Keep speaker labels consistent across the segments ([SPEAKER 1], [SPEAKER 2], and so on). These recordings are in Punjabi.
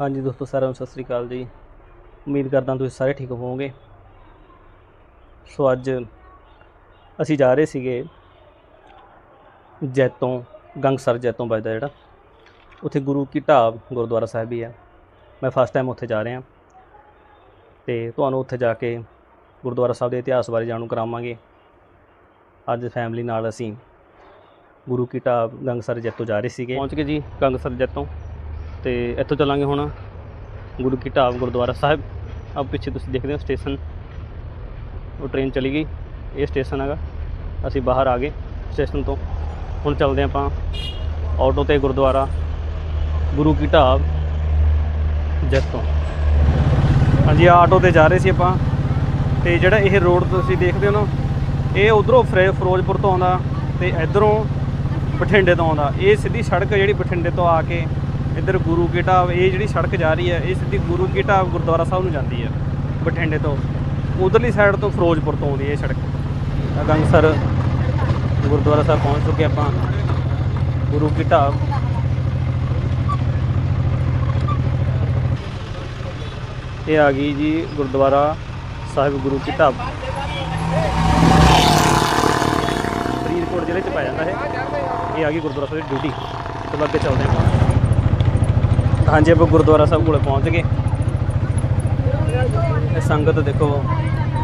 [SPEAKER 1] ਹਾਂਜੀ ਦੋਸਤੋ, ਸਾਰਿਆਂ ਨੂੰ ਸਤਿ ਸ੍ਰੀ ਅਕਾਲ ਜੀ। ਉਮੀਦ ਕਰਦਾ ਤੁਸੀਂ ਸਾਰੇ ਠੀਕ ਹੋਵੋਗੇ। ਸੋ ਅੱਜ ਅਸੀਂ ਜਾ ਰਹੇ ਸੀਗੇ ਜੈਤੋਂ, ਗੰਗਸਰ ਜੈਤੋਂ ਵੱਜਦਾ ਜਿਹੜਾ। ਉੱਥੇ ਗੁਰੂ ਕੀ ਢਾਬ ਗੁਰਦੁਆਰਾ ਸਾਹਿਬ ਹੀ ਹੈ। ਮੈਂ ਫਸਟ ਟਾਈਮ ਉੱਥੇ ਜਾ ਰਿਹਾ। ਤੇ ਤੁਹਾਨੂੰ ਉੱਥੇ ਜਾ ਕੇ ਗੁਰਦੁਆਰਾ ਸਾਹਿਬ ਦੇ ਇਤਿਹਾਸ ਬਾਰੇ ਜਾਣੂ ਕਰਾਵਾਂਗੇ। ਅੱਜ ਫੈਮਿਲੀ ਨਾਲ ਅਸੀਂ ਗੁਰੂ ਕੀ ਢਾਬ, ਗੰਗਸਰ ਜੈਤੋਂ ਜਾ ਰਹੇ ਸੀਗੇ। ਪਹੁੰਚ ਗਏ ਜੀ ਗੰਗਸਰ ਜੈਤੋਂ। ਤੇ ਇੱਥੋਂ ਚੱਲਾਂਗੇ ਹੁਣ ਗੁਰੂ ਕੀ ਢਾਬ ਗੁਰਦੁਆਰਾ ਸਾਹਿਬ। ਆ ਪਿੱਛੇ ਤੁਸੀਂ ਦੇਖਦੇ ਹੋ ਸਟੇਸ਼ਨ। ਉਹ ਟ੍ਰੇਨ ਚਲੀ ਗਈ। ਇਹ ਸਟੇਸ਼ਨ ਹੈਗਾ। ਅਸੀਂ ਬਾਹਰ ਆ ਗਏ ਸਟੇਸ਼ਨ ਤੋਂ। ਹੁਣ ਚੱਲਦੇ ਆਪਾਂ ਆਟੋ ਤੇ ਗੁਰਦੁਆਰਾ ਗੁਰੂ ਕੀ ਢਾਬ ਜੈਤੋਂ ਹਾਂਜੀ ਆਟੋ ਤੇ ਜਾ ਰਹੇ ਸੀ ਆਪਾਂ। ਤੇ ਜਿਹੜਾ ਇਹ ਰੋਡ ਤੁਸੀਂ ਦੇਖਦੇ ਹੋ ਨਾ, ਇਹ ਉਧਰੋਂ ਫਿਰੋਜ਼ਪੁਰ ਤੋਂ ਆਉਂਦਾ ਤੇ ਇਧਰੋਂ ਬਠਿੰਡੇ ਤੋਂ ਆਉਂਦਾ। ਇਹ ਸਿੱਧੀ ਸੜਕ ਜਿਹੜੀ ਬਠਿੰਡੇ ਤੋਂ ਆ ਕੇ ਇੱਧਰ ਗੁਰੂ ਕੀ ਢਾਬ ਇਹ ਜਿਹੜੀ ਸੜਕ ਜਾ ਰਹੀ ਹੈ, ਇਹ ਸਿੱਧੀ ਗੁਰੂ ਕੀ ਢਾਬ ਗੁਰਦੁਆਰਾ ਸਾਹਿਬ ਨੂੰ ਜਾਂਦੀ ਹੈ, ਬਠਿੰਡੇ ਤੋਂ। ਉਧਰਲੀ ਸਾਈਡ ਤੋਂ ਫਿਰੋਜ਼ਪੁਰ ਤੋਂ ਆਉਂਦੀ ਹੈ ਇਹ ਸੜਕ। ਤਾਂ ਗੰਗਸਰ ਗੁਰਦੁਆਰਾ ਸਾਹਿਬ ਪਹੁੰਚ ਚੁੱਕੇ ਆਪਾਂ। ਗੁਰੂ ਕੀ ਢਾਬ ਇਹ ਆ ਗਈ ਜੀ ਗੁਰਦੁਆਰਾ ਸਾਹਿਬ ਗੁਰੂ ਕੀ ਢਾਬ ਫਰੀਦਕੋਟ ਜ਼ਿਲ੍ਹੇ ਚ ਪੈ ਜਾਂਦਾ ਹੈ ਇਹ ਆ ਗਈ ਗੁਰਦੁਆਰਾ ਸਾਹਿਬ ਦੀ ਡਿਊਟੀ ਚਲੋ ਅੱਗੇ ਚੱਲਦੇ ਹਾਂ ਹਾਂਜੀ, ਆਪਾਂ ਗੁਰਦੁਆਰਾ ਸਾਹਿਬ ਕੋਲੇ ਪਹੁੰਚ ਗਏ। ਇਹ ਸੰਗਤ ਦੇਖੋ,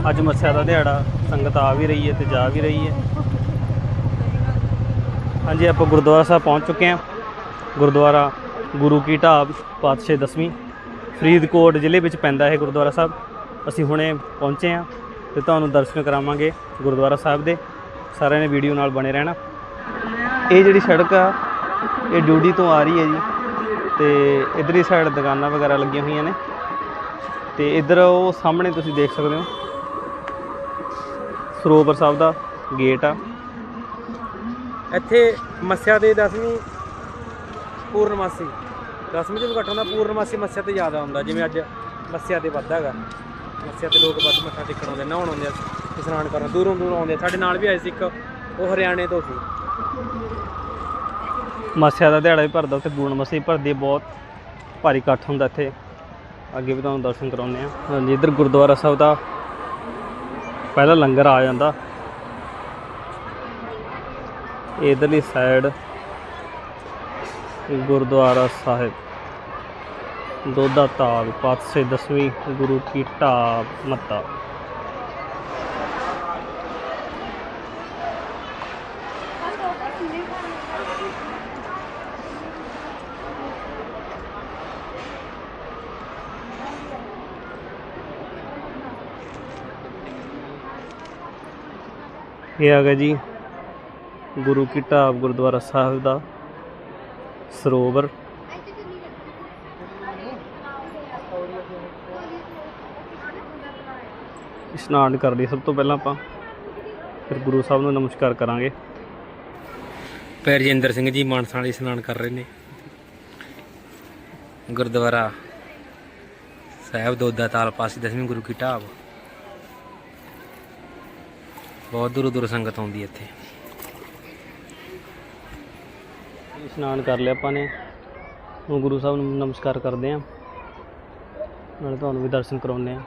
[SPEAKER 1] ਅੱਜ ਮੱਸਿਆ ਦਾ ਦਿਹਾੜਾ, ਸੰਗਤ ਆ ਵੀ ਰਹੀ ਹੈ ਤੇ ਜਾ ਵੀ ਰਹੀ ਹੈ। ਹਾਂਜੀ, ਆਪਾਂ ਗੁਰਦੁਆਰਾ ਸਾਹਿਬ ਪਹੁੰਚ ਚੁੱਕੇ ਹਾਂ। ਗੁਰਦੁਆਰਾ ਗੁਰੂ ਕੀ ਢਾਬ, ਪਾਤਸ਼ਾਹ ਦਸਵੀਂ, ਫਰੀਦਕੋਟ ਜ਼ਿਲ੍ਹੇ ਵਿੱਚ ਪੈਂਦਾ ਹੈ ਗੁਰਦੁਆਰਾ ਸਾਹਿਬ। ਅਸੀਂ ਹੁਣੇ ਪਹੁੰਚੇ ਹਾਂ ਤੇ ਤੁਹਾਨੂੰ ਦਰਸ਼ਨ ਕਰਾਵਾਂਗੇ ਗੁਰਦੁਆਰਾ ਸਾਹਿਬ ਦੇ। ਸਾਰਿਆਂ ਨੇ ਵੀਡੀਓ ਨਾਲ ਬਣੇ ਰਹਿਣਾ। ਇਹ ਜਿਹੜੀ ਸੜਕ ਆ, ਇਹ ਡਿਊਟੀ ਤੋਂ ਆ ਰਹੀ ਹੈ ਜੀ। ਤੇ ਇਧਰਲੀ ਸਾਈਡ ਦੁਕਾਨਾਂ ਵਗੈਰਾ ਲੱਗੀਆਂ ਹੋਈਆਂ ਨੇ। ਤੇ ਇਧਰ ਉਹ ਸਾਹਮਣੇ ਤੁਸੀਂ ਦੇਖ ਸਕਦੇ ਹੋ। ਸਰੋਵਰ ਸਾਹਿਬ ਦਾ ਗੇਟ ਆ।
[SPEAKER 2] ਇੱਥੇ ਮੱਸਿਆ ਦੇ 10ਵੀਂ ਪੂਰਨਮਾਸੀ 10ਵੀਂ ਤੋਂ ਵੀ ਘੱਟ ਹੁੰਦਾ, ਪੂਰਨਮਾਸੀ ਮੱਸਿਆ ਤੇ ਜ਼ਿਆਦਾ ਹੁੰਦਾ, ਜਿਵੇਂ ਅੱਜ ਮੱਸਿਆ ਤੇ ਵੱਧ ਹੈਗਾ। ਮੱਸਿਆ ਤੇ ਲੋਕ ਵੱਧ ਮੱਥਾ ਟੇਕਣ ਆਉਂਦੇ, ਨਹਾਉਣ ਆਉਂਦੇ ਆ ਇਸ਼ਨਾਨ ਕਰਨ, ਦੂਰੋਂ ਦੂਰੋਂ ਆਉਂਦੇ। ਸਾਡੇ ਨਾਲ ਵੀ ਆਏ ਸੀ ਇੱਕ, ਉਹ ਹਰਿਆਣੇ ਤੋਂ ਸੀ।
[SPEAKER 1] ਮੱਸਿਆ ਦਾ ਦਿਹਾੜਾ ਵੀ ਭਰਦਾ, ਉੱਥੇ ਗੂਣ ਪੂਰਨਮਾਸੀ ਭਰਦੀ ਬਹੁਤ ਭਾਰੀ ਇਕੱਠ ਹੁੰਦਾ ਇੱਥੇ। ਅੱਗੇ ਵੀ ਤੁਹਾਨੂੰ ਦਰਸ਼ਨ ਕਰਾਉਂਦੇ ਆ ਹਾਂਜੀ, ਇੱਧਰ ਗੁਰਦੁਆਰਾ ਸਾਹਿਬ ਦਾ ਪਹਿਲਾ ਲੰਗਰ ਆ ਜਾਂਦਾ। ਇਧਰਲੀ ਸਾਈਡ ਗੁਰਦੁਆਰਾ ਸਾਹਿਬ। ਦੋਦਾ ਤਾਲ ਪਾਤਸ਼ਾਹ ਦਸਵੀਂ ਗੁਰੂ ਕੀ ਢਾਬ ਮੱਤਾ। ਇਹ ਆ ਗਿਆ ਜੀ ਗੁਰੂ ਕੀ ਢਾਬ ਗੁਰਦੁਆਰਾ ਸਾਹਿਬ ਦਾ ਸਰੋਵਰ। ਇਸ਼ਨਾਨ ਕਰ ਲਈ ਸਭ ਤੋਂ ਪਹਿਲਾਂ ਆਪਾਂ, ਫਿਰ ਗੁਰੂ ਸਾਹਿਬ ਨੂੰ ਨਮਸਕਾਰ ਕਰਾਂਗੇ।
[SPEAKER 2] ਪੈਰਜਿੰਦਰ ਸਿੰਘ ਜੀ ਮਾਨਸਾ ਵਾਲੇ ਇਸ਼ਨਾਨ ਕਰ ਰਹੇ ਨੇ। ਗੁਰਦੁਆਰਾ ਸਾਹਿਬ, ਦੋਦਾ ਤਾਲ ਪਾਸੇ ਦਸਵੇਂ ਗੁਰੂ ਕੀ ਢਾਬ। ਬਹੁਤ ਦੂਰੋਂ ਦੂਰੋਂ ਸੰਗਤ ਆਉਂਦੀ ਹੈ ਇੱਥੇ।
[SPEAKER 1] ਇਸ਼ਨਾਨ ਕਰ ਲਿਆ ਆਪਾਂ ਨੇ। ਹੁਣ ਗੁਰੂ ਸਾਹਿਬ ਨੂੰ ਨਮਸਕਾਰ ਕਰਦੇ ਆਂ ਨਾਲ ਤੁਹਾਨੂੰ ਵੀ ਦਰਸ਼ਨ ਕਰਾਉਂਦੇ ਆਂ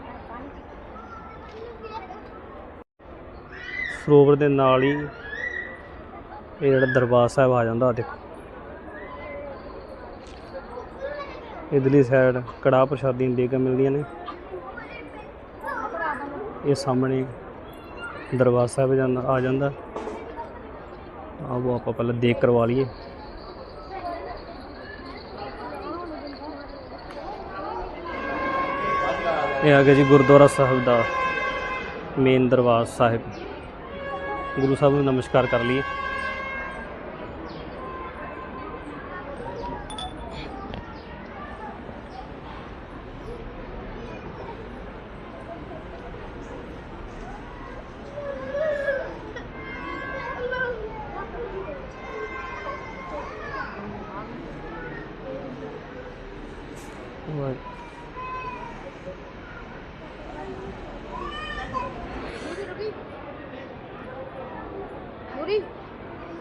[SPEAKER 1] ਸਰੋਵਰ ਦੇ ਨਾਲ ਹੀ ਇਹ ਜਿਹੜਾ ਦਰਬਾਰ ਸਾਹਿਬ ਆ ਜਾਂਦਾ ਦੇਖੋ। ਇਧਰਲੀ ਸਾਈਡ ਕੜਾਹ ਪ੍ਰਸ਼ਾਦੀ ਦੇਖ ਕੇ ਮਿਲਦੀਆਂ ਨੇ। ਇਹ ਸਾਹਮਣੇ ਦਰਬਾਰ ਸਾਹਿਬ ਜਾਂਦਾ, ਆ ਜਾਂਦਾ। ਆਓ ਆਪਾਂ ਪਹਿਲਾਂ ਦੇਖ ਕਰਵਾ ਲਈਏ। ਇਹ ਆ ਗਿਆ ਜੀ ਗੁਰਦੁਆਰਾ ਸਾਹਿਬ ਦਾ ਮੇਨ ਦਰਬਾਰ ਸਾਹਿਬ। ਗੁਰੂ ਸਾਹਿਬ ਨੂੰ ਨਮਸਕਾਰ ਕਰ ਲਈਏ।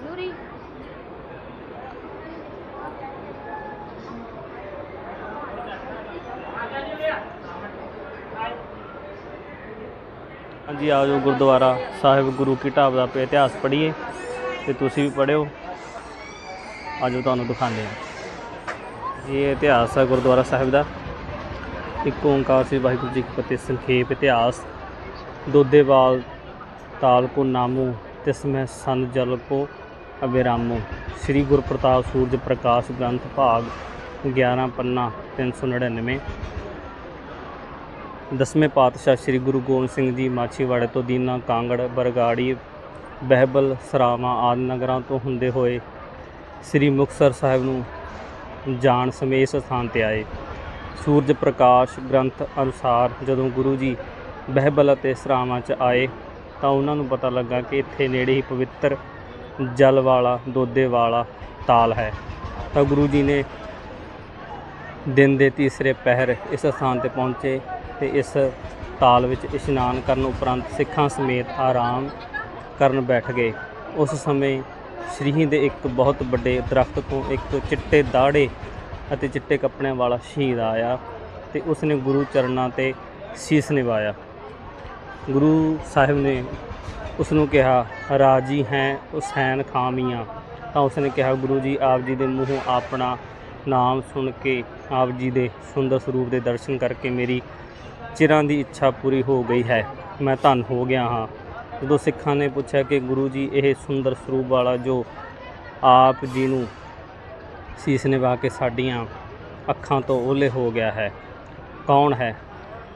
[SPEAKER 3] Nuri, ਆ
[SPEAKER 1] ਹਾਂਜੀ ਗੁਰਦੁਆਰਾ ਸਾਹਿਬ ਗੁਰੂ ਕੀ ਢਾਬ ਦਾ ਇਤਿਹਾਸ ਪੜ੍ਹੀਏ ਤੇ ਤੁਸੀਂ ਵੀ ਪੜਿਓ ਅੱਜ ਤੁਹਾਨੂੰ ਦਿਖਾਉਂਦੇ ਹਾਂ। ਇਹ ਇਤਿਹਾਸ ਹੈ ਗੁਰਦੁਆਰਾ ਸਾਹਿਬ ਦਾ। ਇੱਕ ਓੰਕਾਰ ਸ੍ਰੀ ਵਾਹਿਗੁਰੂ ਜੀ ਕੀ ਫਤਿਹ ਸੰਖੇਪ ਇਤਿਹਾਸ। ਦੋਦੇਵਾਲ ਤਾਲ ਕੋ ਨਾਮੂ, ਤਿਸਮੈ ਸੰਨ ਜਲ ਕੋ ਅਬਿਰਾਮੋ ਸ੍ਰੀ ਗੁਰਪ੍ਰਤਾਪ ਸੂਰਜ ਪ੍ਰਕਾਸ਼ ਗ੍ਰੰਥ ਭਾਗ 11 ਪੰਨਾ 399 ਦਸਵੇਂ ਪਾਤਸ਼ਾਹ ਸ੍ਰੀ ਗੁਰੂ ਗੋਬਿੰਦ ਸਿੰਘ ਜੀ ਮਾਛੀਵਾੜੇ ਤੋਂ ਦੀਨਾ ਕਾਂਗੜ, ਬਰਗਾੜੀ, ਬਹਿਬਲ, ਸਰਾਵਾਂ ਆਦਿ ਨਗਰਾਂ ਤੋਂ ਹੁੰਦੇ ਹੋਏ ਸ੍ਰੀ ਮੁਕਤਸਰ ਸਾਹਿਬ ਨੂੰ ਜਾਣ ਸਮੇਤ ਇਸ ਸਥਾਨ ਤੇ ਆਏ। ਸੂਰਜ ਪ੍ਰਕਾਸ਼ ਗ੍ਰੰਥ ਅਨੁਸਾਰ ਜਦੋਂ ਗੁਰੂ ਜੀ ਬਹਿਬਲ ਅਤੇ ਸਰਾਵਾਂ 'ਚ ਆਏ ਤਾਂ ਉਹਨਾਂ ਨੂੰ ਪਤਾ ਲੱਗਾ ਕਿ ਇੱਥੇ ਨੇੜੇ ਹੀ ਪਵਿੱਤਰ ਜਲ ਵਾਲਾ, ਦੋਦੇ ਵਾਲਾ ਤਾਲ ਹੈ। ਤਾਂ ਗੁਰੂ ਜੀ ਨੇ ਦਿਨ ਦੇ ਤੀਸਰੇ ਪਹਿਰ ਇਸ ਸਥਾਨ ਤੇ ਪਹੁੰਚੇ ਤੇ ਇਸ ਤਾਲ ਵਿੱਚ ਇਸ਼ਨਾਨ ਕਰਨ ਉਪਰੰਤ ਸਿੱਖਾਂ ਸਮੇਤ ਆਰਾਮ ਕਰਨ ਬੈਠ ਗਏ। ਉਸ ਸਮੇਂ ਸ਼੍ਰੀ ਦੇ ਇੱਕ ਬਹੁਤ ਵੱਡੇ ਦਰਖਤ ਤੋਂ ਇੱਕ ਚਿੱਟੇ ਦਾੜੇ ਅਤੇ ਚਿੱਟੇ ਕੱਪੜਿਆਂ ਵਾਲਾ ਸ਼ਹੀਦ ਆਇਆ ਤੇ ਉਸਨੇ ਗੁਰੂ ਚਰਨਾਂ ਤੇ ਸੀਸ ਨਿਵਾਇਆ। ਗੁਰੂ ਸਾਹਿਬ ਨੇ ਉਸ ਨੂੰ ਕਿਹਾ, ਰਾਜੀ ਹੈ ਹੁਸੈਨ ਖਾਮੀਆਂ। ਤਾਂ ਉਸਨੇ ਕਿਹਾ, ਗੁਰੂ ਜੀ, ਆਪ ਜੀ ਦੇ ਮੂੰਹੋਂ ਆਪਣਾ ਨਾਮ ਸੁਣ ਕੇ, ਆਪ ਜੀ ਦੇ ਸੁੰਦਰ ਸਰੂਪ ਦੇ ਦਰਸ਼ਨ ਕਰਕੇ ਮੇਰੀ ਚਿਰਾਂ ਦੀ ਇੱਛਾ ਪੂਰੀ ਹੋ ਗਈ ਹੈ। ਮੈਂ ਧੰਨ ਹੋ ਗਿਆ ਹਾਂ। ਜਦੋਂ ਸਿੱਖਾਂ ਨੇ ਪੁੱਛਿਆ ਕਿ ਗੁਰੂ ਜੀ, ਇਹ ਸੁੰਦਰ ਸਰੂਪ ਵਾਲਾ ਜੋ ਆਪ ਜੀ ਨੂੰ ਸੀਸ ਨਿਵਾ ਕੇ ਸਾਡੀਆਂ ਅੱਖਾਂ ਤੋਂ ਓਲੇ ਹੋ ਗਿਆ ਹੈ, ਕੌਣ ਹੈ?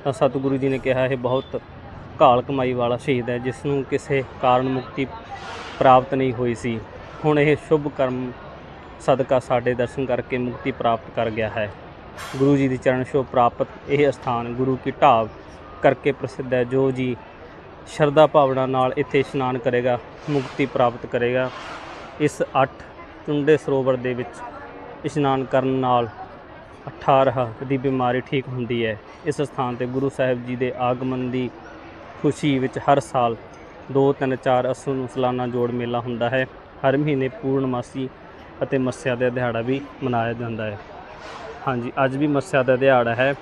[SPEAKER 1] ਤਾਂ ਸਤਿਗੁਰੂ ਜੀ ਨੇ ਕਿਹਾ, ਇਹ ਬਹੁਤ ਘਾਲ ਕਮਾਈ ਵਾਲਾ ਸ਼ਹੀਦ ਹੈ, ਜਿਸ ਨੂੰ ਕਿਸੇ ਕਾਰਨ ਮੁਕਤੀ ਪ੍ਰਾਪਤ ਨਹੀਂ ਹੋਈ ਸੀ। ਹੁਣ ਇਹ ਸ਼ੁਭ ਕਰਮ ਸਦਕਾ ਸਾਡੇ ਦਰਸ਼ਨ ਕਰਕੇ ਮੁਕਤੀ ਪ੍ਰਾਪਤ ਕਰ ਗਿਆ ਹੈ। ਗੁਰੂ ਜੀ ਦੀ ਚਰਨ ਛੋਹ ਪ੍ਰਾਪਤ ਇਹ ਸਥਾਨ ਗੁਰੂ ਕੀ ਢਾਬ ਕਰਕੇ ਪ੍ਰਸਿੱਧ ਹੈ, ਜੋ ਜੀ ਸ਼ਰਧਾ ਭਾਵਨਾ ਨਾਲ ਇੱਥੇ ਇਸ਼ਨਾਨ ਕਰੇਗਾ, ਮੁਕਤੀ ਪ੍ਰਾਪਤ ਕਰੇਗਾ। ਇਸ 8 ਚੁੰਡੇ ਸਰੋਵਰ ਦੇ ਵਿੱਚ ਇਸ਼ਨਾਨ ਕਰਨ ਨਾਲ 18 ਦੀ ਬਿਮਾਰੀ ਠੀਕ ਹੁੰਦੀ ਹੈ। ਇਸ ਸਥਾਨ ਤੇ ਗੁਰੂ ਸਾਹਿਬ ਜੀ ਦੇ ਆਗਮਨ ਦੀ ਖੁਸ਼ੀ ਵਿੱਚ ਹਰ ਸਾਲ 2 3 4 ਅਸੂ ਨੂੰ ਸਾਲਾਨਾ ਜੋੜ ਮੇਲਾ ਹੁੰਦਾ ਹੈ। ਹਰ ਮਹੀਨੇ ਪੂਰਨਮਾਸੀ ਅਤੇ ਮੱਸਿਆ ਦਾ ਦਿਹਾੜਾ ਵੀ ਮਨਾਇਆ ਜਾਂਦਾ ਹੈ। ਹਾਂਜੀ, ਅੱਜ ਵੀ ਮੱਸਿਆ ਦਾ ਦਿਹਾੜਾ ਹੈ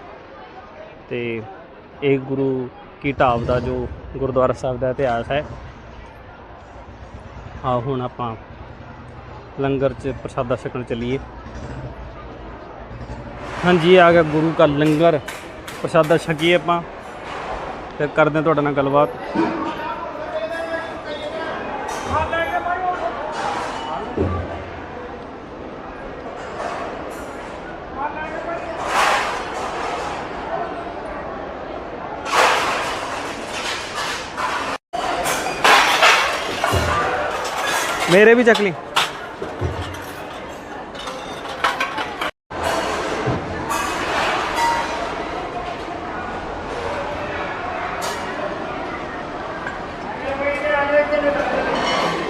[SPEAKER 1] ਤੇ ਇਹ ਗੁਰੂ ਕੀ ਢਾਬ ਦਾ ਜੋ ਗੁਰਦੁਆਰਾ ਸਾਹਿਬ ਦਾ ਇਤਿਹਾਸ ਹੈ। ਆ ਹੁਣ ਆਪਾਂ ਲੰਗਰ 'ਚ ਪ੍ਰਸ਼ਾਦਾ ਛਕਣ ਚੱਲੀਏ। ਹਾਂਜੀ, ਆ ਗਿਆ ਗੁਰੂ ਕਾ ਲੰਗਰ। ਪ੍ਰਸ਼ਾਦਾ ਛਕੀਏ ਆਪਾਂ ਫਿਰ ਕਰਦੇ ਹਾਂ ਤੁਹਾਡੇ ਨਾਲ ਗੱਲਬਾਤ। ਮੇਰੇ ਵੀ ਚੱਕ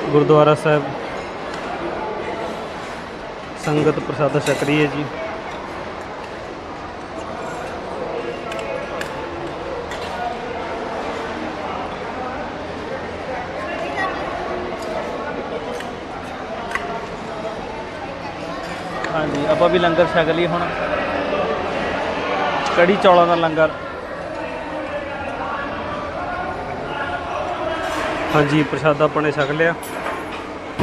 [SPEAKER 1] ਗੁਰਦੁਆਰਾ ਸਾਹਿਬ ਸੰਗਤ ਪ੍ਰਸਾਦਾ ਛਕ ਰਹੀ ਹੈ ਜੀ ਹਾਂਜੀ ਆਪਾਂ ਵੀ ਲੰਗਰ ਛਕ ਲਈ ਹੁਣ। ਕੜੀ ਚੌਲਾਂ ਦਾ ਲੰਗਰ। ਹਾਂਜੀ, ਪ੍ਰਸ਼ਾਦਾ ਆਪਾਂ ਛਕ ਲਿਆ।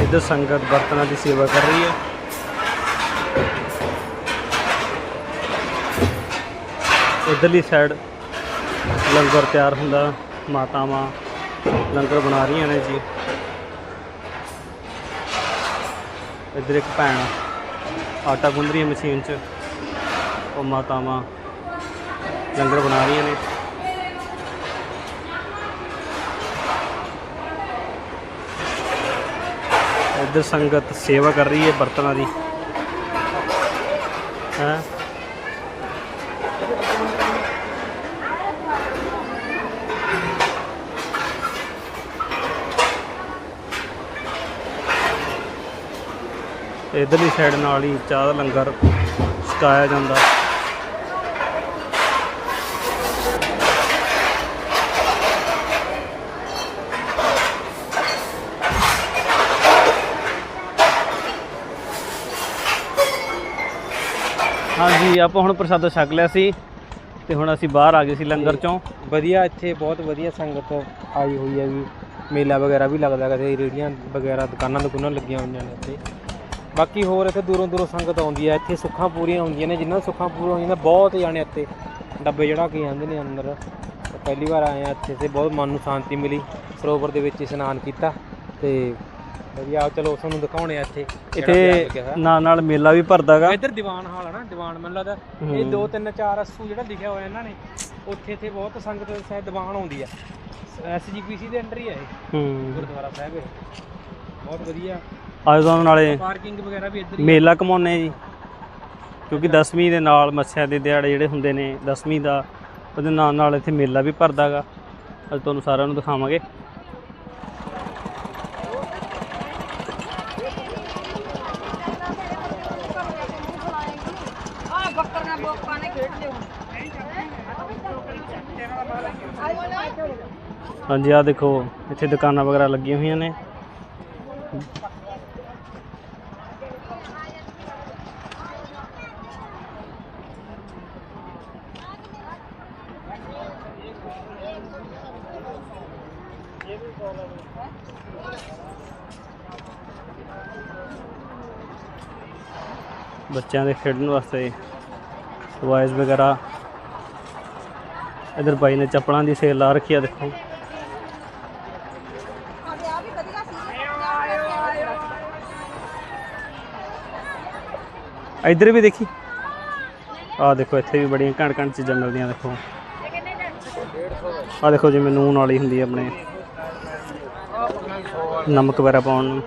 [SPEAKER 1] ਇੱਧਰ ਸੰਗਤ ਬਰਤਨਾਂ ਦੀ ਸੇਵਾ ਕਰ ਰਹੀ ਹੈ। ਇਧਰਲੀ ਸਾਈਡ ਲੰਗਰ ਤਿਆਰ ਹੁੰਦਾ। ਮਾਤਾਵਾਂ ਲੰਗਰ ਬਣਾ ਰਹੀਆਂ ਨੇ ਜੀ। ਇੱਧਰ ਇੱਕ ਭੈਣ ਆਟਾ ਗੁੰਨ ਰਹੀਆਂ ਮਸ਼ੀਨ 'ਚ। ਉਹ ਮਾਤਾਵਾਂ ਲੰਗਰ ਬਣਾ ਰਹੀਆਂ ਨੇ। ਇੱਧਰ ਸੰਗਤ ਸੇਵਾ ਕਰ ਰਹੀ ਹੈ ਬਰਤਨਾਂ ਦੀ। ਹੈ? ਤੇ ਇਧਰਲੀ ਸਾਈਡ ਨਾਲ ਹੀ ਚਾਹ ਦਾ ਲੰਗਰ ਛਕਾਇਆ ਜਾਂਦਾ। ਹਾਂਜੀ ਆਪਾਂ ਹੁਣ ਪ੍ਰਸ਼ਾਦਾ ਛਕ ਲਿਆ ਸੀ ਤੇ ਹੁਣ ਅਸੀਂ ਬਾਹਰ ਆ ਗਏ ਸੀ ਲੰਗਰ ਚੋਂ।
[SPEAKER 2] ਵਧੀਆ ਇੱਥੇ ਬਹੁਤ ਵਧੀਆ ਸੰਗਤ ਆਈ ਹੋਈ ਹੈ ਵੀ ਮੇਲਾ ਵਗੈਰਾ ਵੀ ਲੱਗਦਾ ਤੇ ਰੇੜੀਆਂ ਵਗੈਰਾ ਦੁਕਾਨਾਂ ਦੁਕਾਨਾਂ ਲੱਗੀਆਂ ਹੋਈਆਂ ਨੇ ਇੱਥੇ। ਬਾਕੀ ਹੋਰ ਇੱਥੇ ਦੂਰੋਂ ਦੂਰੋਂ ਸੰਗਤ ਆਉਂਦੀ ਹੈ ਇੱਥੇ ਸੁੱਖਾਂ ਪੂਰੀਆਂ ਹੁੰਦੀਆਂ ਨੇ ਜਿਨ੍ਹਾਂ ਨੂੰ ਸੁੱਖਾਂ ਪੂਰੀਆਂ ਹੋਈਆਂ ਨੇ ਬਹੁਤ ਜਾਣੇ ਇੱਥੇ ਡੱਬੇ ਜਿਹੜਾ ਕੇ ਜਾਂਦੇ ਨੇ ਅੰਦਰ। ਪਹਿਲੀ ਵਾਰ ਆਏ ਆ ਇੱਥੇ ਤੇ ਬਹੁਤ ਮਨ ਨੂੰ ਸ਼ਾਂਤੀ ਮਿਲੀ ਸਰੋਵਰ ਦੇ ਵਿੱਚ ਇਸ਼ਨਾਨ ਕੀਤਾ ਤੇ ਵਧੀਆ ਚਲੋ ਤੁਹਾਨੂੰ ਦਿਖਾਉਣੇ ਆ ਇੱਥੇ
[SPEAKER 1] ਇੱਥੇ। ਨਾਲ ਨਾਲ ਮੇਲਾ ਵੀ ਭਰਦਾਗਾ।
[SPEAKER 2] ਇੱਧਰ ਦੀਵਾਨ ਹਾਲ ਹੈ ਨਾ ਦੀਵਾਨ ਮੈਨੂੰ ਲੱਗਦਾ ਇਹ 2 3 4 ਅਸੂ ਜਿਹੜਾ ਲਿਖਿਆ ਹੋਇਆ ਇਹਨਾਂ ਨੇ ਉੱਥੇ ਇੱਥੇ ਬਹੁਤ ਸੰਗਤ ਸ਼ਾਇਦ ਦੀਵਾਨ ਆਉਂਦੀ ਆ। ਐਸਜੀਪੀਸੀ ਦੇ ਅੰਡਰ ਹੀ ਆ ਇਹ
[SPEAKER 1] ਹੂੰ।
[SPEAKER 2] ਗੁਰਦੁਆਰਾ ਸਾਹਿਬ ਇਹ। ਬਹੁਤ ਵਧੀਆ।
[SPEAKER 1] ਆਜੋ ਤੁਹਾਨੂੰ ਨਾਲੇ
[SPEAKER 2] ਪਾਰਕਿੰਗ ਵਗੈਰਾ ਵੀ ਇੱਧਰ ਹੀ
[SPEAKER 1] ਮੇਲਾ ਕਮਾਉਨੇ ਜੀ। ਕਿਉਂਕਿ ਦਸਵੀਂ ਦੇ ਨਾਲ ਮੱਸਿਆ ਦੇ ਦਿਹਾੜੇ ਜਿਹੜੇ ਹੁੰਦੇ ਨੇ ਦਸਵੀਂ ਦਾ ਉਹਦੇ ਨਾਲ ਨਾਲ ਇੱਥੇ ਮੇਲਾ ਵੀ ਭਰਦਾਗਾ ਅੱਜ ਤੁਹਾਨੂੰ ਸਾਰਿਆਂ ਨੂੰ ਦਿਖਾਵਾਂਗੇ। ਹਾਂਜੀ ਆ ਦੇਖੋ ਇੱਥੇ ਦੁਕਾਨਾਂ ਵਗੈਰਾ ਲੱਗੀਆਂ ਹੋਈਆਂ ਨੇ। ਬੱਚਿਆਂ ਦੇ ਖੇਡਣ ਵਾਸਤੇ ਟੁਆਇਜ਼ ਵਗੈਰਾ। ਇਧਰ ਬਾਈ ਨੇ ਚੱਪਲਾਂ ਦੀ ਸੇਲ ਲਾ ਰੱਖੀ ਆ, ਦੇਖੋ। ਇੱਧਰ ਵੀ ਦੇਖੀ। ਆ ਦੇਖੋ, ਇੱਥੇ ਵੀ ਬੜੀਆਂ ਘਣ ਘਣ ਚੀਜ਼ਾਂ ਮਿਲਦੀਆਂ, ਦੇਖੋ। ਆ ਦੇਖੋ ਜਿਵੇਂ ਨੂਨ ਵਾਲੀ ਹੁੰਦੀ ਹੈ ਆਪਣੇ। ਨਮਕ ਵਗੈਰਾ ਪਾਉਣ ਨੂੰ।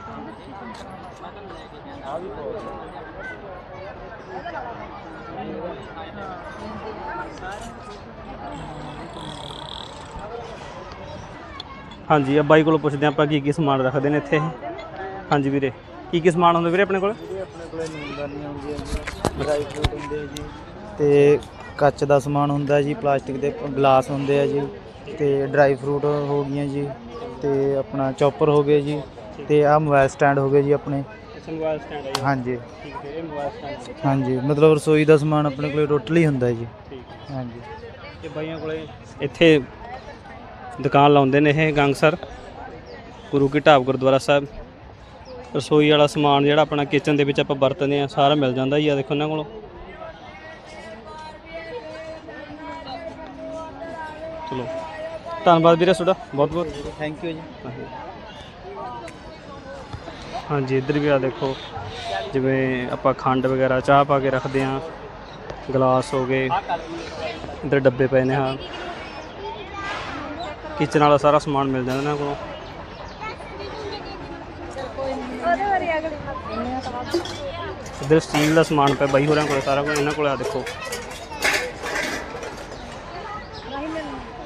[SPEAKER 1] ਹਾਂਜੀ ਆ ਬਾਈ ਕੋਲੋਂ ਪੁੱਛਦੇ ਆਪਾਂ ਕੀ ਕੀ ਸਮਾਨ ਰੱਖਦੇ ਨੇ ਇੱਥੇ। ਹਾਂਜੀ ਵੀਰੇ ਕੀ ਕੀ ਸਮਾਨ ਹੁੰਦਾ ਵੀਰੇ ਆਪਣੇ ਕੋਲ?
[SPEAKER 4] ਆਪਣੇ ਕੋਲੇ ਨੂਨਦਾਨੀਆਂ ਹੁੰਦੀਆਂ ਜੀ ਡਰਾਈ ਫਰੂਟ ਹੁੰਦੇ ਆ ਜੀ ਤੇ ਕੱਚ ਦਾ ਸਮਾਨ ਹੁੰਦਾ ਜੀ ਪਲਾਸਟਿਕ ਦੇ ਗਲਾਸ ਹੁੰਦੇ ਆ ਜੀ ਤੇ ਡਰਾਈ ਫਰੂਟ ਹੋ ਗਈਆਂ ਜੀ ਤੇ ਆਪਣਾ ਚੌਪਰ ਹੋ ਗਏ ਜੀ ਤੇ ਆ ਮੋਬਾਈਲ ਸਟੈਂਡ ਹੋ ਗਏ ਜੀ ਆਪਣੇ।
[SPEAKER 1] ਮੋਬਾਈਲ ਸਟੈਂਡ ਹੈ
[SPEAKER 4] ਹਾਂਜੀ।
[SPEAKER 1] ਠੀਕ ਹੈ ਇਹ ਮੋਬਾਈਲ ਸਟੈਂਡ
[SPEAKER 4] ਹਾਂਜੀ ਮਤਲਬ ਰਸੋਈ ਦਾ ਸਮਾਨ ਆਪਣੇ ਕੋਲੇ ਟੋਟਲੀ ਹੁੰਦਾ ਜੀ।
[SPEAKER 1] ਠੀਕ
[SPEAKER 4] ਹਾਂਜੀ।
[SPEAKER 1] ਇਹ ਬਾਈਆਂ ਕੋਲੇ ਇੱਥੇ ਦੁਕਾਨ ਲਾਉਂਦੇ ਨੇ ਇਹ ਗੰਗਸਰ ਗੁਰੂ ਕੀ ਢਾਬ ਗੁਰਦੁਆਰਾ ਸਾਹਿਬ। ਰਸੋਈ ਵਾਲਾ ਸਮਾਨ ਜਿਹੜਾ ਆਪਣਾ ਕਿਚਨ ਦੇ ਵਿੱਚ ਆਪਾਂ ਵਰਤਦੇ ਆ ਸਾਰਾ ਮਿਲ ਜਾਂਦਾ ਹੀ ਆ ਦੇਖੋ ਇਹਨਾਂ ਕੋਲੋਂ। ਚਲੋ ਧੰਨਵਾਦ ਵੀਰੇ ਤੁਹਾਡਾ ਬਹੁਤ ਬਹੁਤ।
[SPEAKER 4] ਥੈਂਕ ਯੂ ਜੀ।
[SPEAKER 1] ਹਾਂਜੀ। ਇੱਧਰ ਵੀ ਆ ਦੇਖੋ ਜਿਵੇਂ ਆਪਾਂ ਖੰਡ ਵਗੈਰਾ ਚਾਹ ਪਾ ਕੇ ਰੱਖਦੇ ਆ ਗਲਾਸ ਹੋ ਗਏ ਇੱਧਰ ਡੱਬੇ ਪਏ ਨੇ ਹਾਂ। ਕਿਚਨ ਵਾਲਾ ਸਾਰਾ ਸਮਾਨ ਮਿਲ ਜਾਂਦਾ ਇਹਨਾਂ ਕੋਲੋਂ। ਇੱਧਰ ਸਟੀਲ ਦਾ ਸਮਾਨ ਪਿਆ ਬਾਈ ਹੋਰਾਂ ਕੋਲ, ਸਾਰਾ ਕੁਝ ਇਹਨਾਂ ਕੋਲ ਆ ਦੇਖੋ।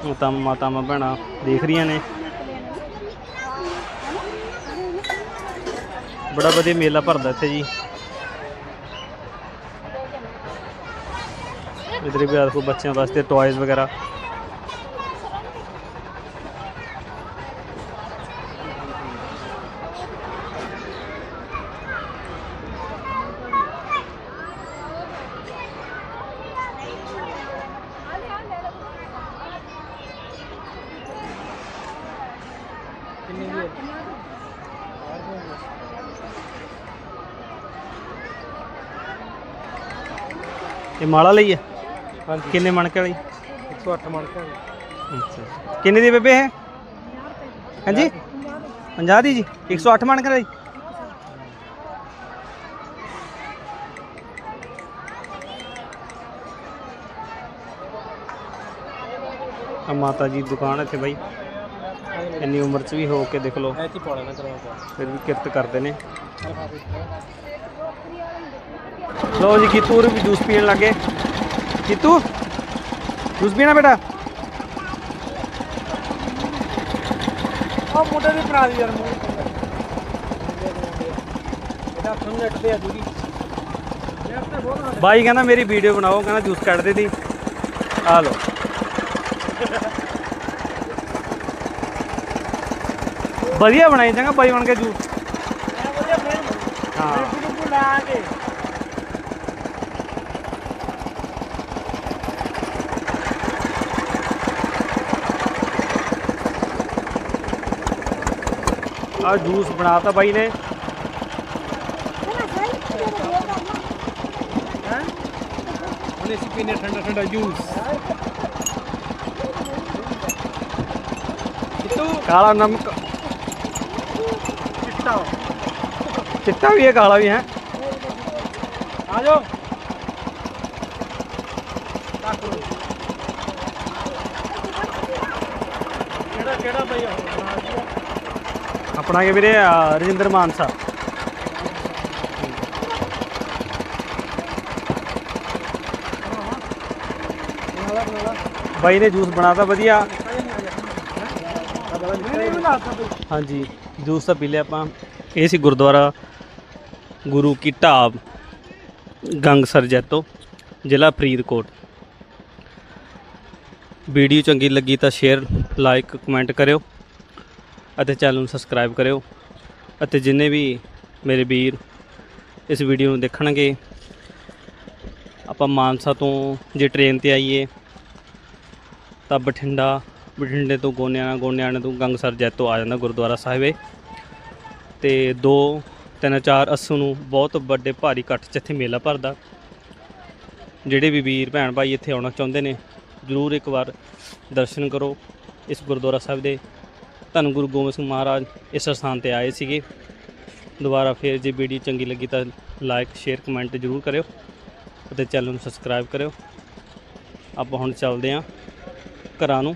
[SPEAKER 1] ਮਾਤਾ ਮਾਤਾਵਾਂ ਭੈਣਾਂ ਦੇਖ ਰਹੀਆਂ ਨੇ। ਬੜਾ ਵਧੀਆ ਮੇਲਾ ਭਰਦਾ ਇੱਥੇ ਜੀ। ਇਧਰ ਵੀ ਆ ਦੇਖੋ ਬੱਚਿਆਂ ਵਾਸਤੇ ਟੌਇਜ਼ ਵਗੈਰਾ। ਇਹ ਮਾਲਾ ਲਈ ਹੈ?
[SPEAKER 2] ਹਾਂਜੀ।
[SPEAKER 1] ਕਿੰਨੇ ਮਣਕੇ ਵਾਲੀ?
[SPEAKER 2] 108 ਮਣ ਕੇ
[SPEAKER 1] ਅੱਛਾ ਕਿੰਨੇ ਦੀ ਬੇਬੇ ਹੈ ਹਾਂਜੀ? 50 ਦੀ ਜੀ? 108 ਮਣ ਕਰਾਈ ਆ ਮਾਤਾ ਜੀ ਦੁਕਾਨ ਇੱਥੇ ਬਾਈ। ਇੰਨੀ ਉਮਰ 'ਚ ਵੀ ਹੋ ਕੇ ਦੇਖ ਲਓ। ਫਿਰ ਵੀ ਕਿਰਤ ਕਰਦੇ ਨੇ। ਲੋ ਜੀ ਕੀਤੂ ਵੀ ਜੂਸ ਪੀਣ ਲੱਗੇ। ਕੀਤੂ ਜੂਸ ਪੀਣਾ ਬੇਟਾ?
[SPEAKER 2] ਉਹ ਮੁੰਡੇ ਦੀ ਬਣਾ ਦੀ ਯਾਰ ਮੂੰਹ। ਇਹਦਾ ਫੋਨ ਨੈਟ ਤੇ ਬਹੁਤ
[SPEAKER 1] ਬਾਈ ਕਹਿੰਦਾ ਮੇਰੀ ਵੀਡੀਓ ਬਣਾਓ ਕਹਿੰਦਾ ਜੂਸ ਕੱਢ ਦੇ। ਦੀ ਆ ਲੋ ਵਧੀਆ ਬਣਾਈ ਚੰਗਾ ਬਾਈ ਬਣ ਕੇ ਜੂਸ। ਹਾਂ।
[SPEAKER 2] ਨੂੰ ਲਾ
[SPEAKER 1] ਆ ਜੂਸ ਬਣਾਤਾ ਬਾਈ ਨੇ।
[SPEAKER 2] ਪੀਨੇ ਠੰਡਾ ਠੰਡਾ ਜੂਸ।
[SPEAKER 1] ਕਾਲਾ ਨਮਕ।
[SPEAKER 2] ਚਿੱਟਾ।
[SPEAKER 1] ਚਿੱਟਾ ਵੀ ਹੈ ਕਾਲਾ ਵੀ ਹੈ।
[SPEAKER 2] ਆ ਜਾਓ।
[SPEAKER 1] ਆਪਣਾ ਕਿ ਵੀਰੇ ਆ, ਰਜਿੰਦਰ ਮਾਨਸਾ। ਬਾਈ ਨੇ ਜੂਸ ਬਣਾਤਾ ਵਧੀਆ। ਹਾਂਜੀ ਜੂਸ ਤਾਂ ਪੀ ਲਿਆ ਆਪਾਂ। ਇਹ ਸੀ ਗੁਰਦੁਆਰਾ ਗੁਰੂ ਕੀ ਢਾਬ ਗੰਗਸਰ ਜੈਤੋ ਜ਼ਿਲ੍ਹਾ ਫਰੀਦਕੋਟ। ਵੀਡੀਓ ਚੰਗੀ ਲੱਗੀ ਤਾਂ ਸ਼ੇਅਰ ਲਾਈਕ ਕਮੈਂਟ ਕਰਿਓ। ਅਤੇ ਚੈਨਲ ਨੂੰ ਸਬਸਕ੍ਰਾਈਬ ਕਰਿਓ ਅਤੇ ਜਿੰਨੇ ਵੀ ਮੇਰੇ ਵੀਰ ਇਸ ਵੀਡੀਓ ਨੂੰ ਦੇਖਣਗੇ, ਆਪਾਂ ਮਾਨਸਾ ਤੋਂ ਜੇ ਟ੍ਰੇਨ ਤੇ ਆਈਏ, ਤਾਂ ਬਠਿੰਡਾ, ਬਠਿੰਡੇ ਤੋਂ ਗੋਨਿਆਣਾ, ਗੋਨਿਆਣੇ ਤੋਂ ਗੰਗਸਰ ਜੈਤੋ ਆ ਜਾਂਦਾ ਗੁਰਦੁਆਰਾ ਸਾਹਿਬ ਇਹ ਤੇ 2 3 4 ਅੱਸੂ ਨੂੰ ਬਹੁਤ ਵੱਡੇ ਭਾਰੀ ਇਕੱਠ 'ਚ ਇੱਥੇ ਮੇਲਾ ਭਰਦਾ। ਜਿਹੜੇ ਵੀ ਵੀਰ, ਭੈਣ, ਭਾਈ ਇੱਥੇ ਆਉਣਾ ਚਾਹੁੰਦੇ ਨੇ, ਜ਼ਰੂਰ ਇੱਕ ਵਾਰ ਦਰਸ਼ਨ ਕਰੋ ਇਸ ਗੁਰਦੁਆਰਾ ਸਾਹਿਬ ਦੇ ਧੰਨ ਗੁਰੂ ਗੋਬਿੰਦ ਸਿੰਘ ਮਹਾਰਾਜ ਇਸ ਸਥਾਨ ਤੇ ਆਏ ਸੀਗੇ। ਦੁਬਾਰਾ ਫਿਰ ਜੇ ਵੀਡੀਓ ਚੰਗੀ ਲੱਗੀ ਤਾਂ ਲਾਈਕ ਸ਼ੇਅਰ ਕਮੈਂਟ ਜ਼ਰੂਰ ਕਰਿਓ ਅਤੇ ਚੈਨਲ ਨੂੰ ਸਬਸਕ੍ਰਾਈਬ ਕਰਿਓ। ਆਪਾਂ ਹੁਣ ਚੱਲਦੇ ਹਾਂ ਘਰਾਂ ਨੂੰ।